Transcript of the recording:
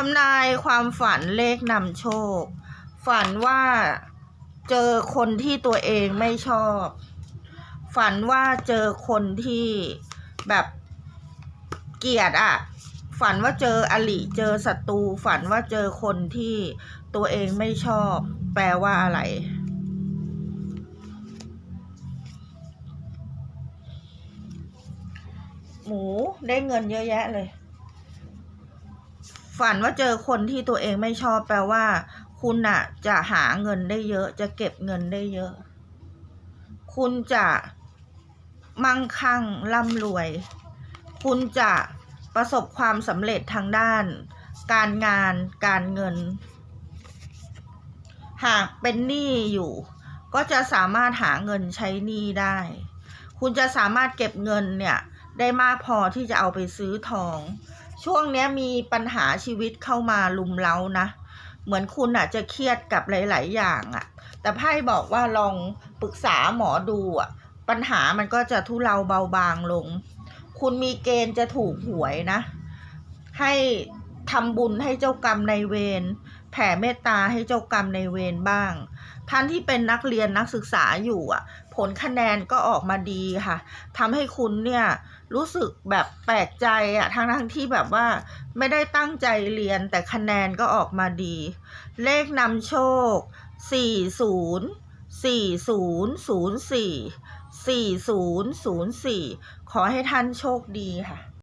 ทำนายความฝันเลขนำโชค ฝันว่าเจอคนที่ตัวเองไม่ชอบ ฝันว่าเจอคนที่แบบเกลียดอะฝันว่าเจออลิเจอศัตรูฝันว่าเจอคนที่ตัวเองไม่ชอบ แปลว่าอะไร หมูได้เงินเยอะแยะเลย ฝันว่าเจอคนที่ตัวเองไม่ชอบแปลว่า คุณอะจะหาเงินได้เยอะ จะเก็บเงินได้เยอะ คุณจะมั่งคั่งร่ำรวย คุณจะประสบความสำเร็จทางด้าน การงานการเงิน หากเป็นหนี้อยู่ ก็จะสามารถหาเงินใช้หนี้ได้ คุณจะสามารถเก็บเงินเนี่ยได้มากพอที่จะเอาไปซื้อทอง ช่วงเนี้ยมีปัญหาชีวิตเข้ามาลุมเล้านะ เหมือนคุณอะจะเครียดกับหลาย ๆ อย่างอะแต่ไพ่บอกว่าลองปรึกษาหมอดูอะปัญหามันก็จะทุเลาเบาบางลง คุณมีเกณฑ์จะถูกหวยนะ ให้ทำบุญให้เจ้ากรรมในเวร แผ่เมตตาให้เจ้ากรรมในเวรบ้าง ท่านที่เป็นนักเรียนนักศึกษาอยู่อะ ผลคะแนนก็ออกมาดีค่ะทำให้คุณเนี่ยรู้สึกแบบแปลกใจอะทั้งทั้งที่แบบว่าไม่ได้ตั้งใจเรียนแต่คะแนนก็ออกมาดี เลขนำโชค 40 4004 4004 ขอให้ท่านโชคดีค่ะ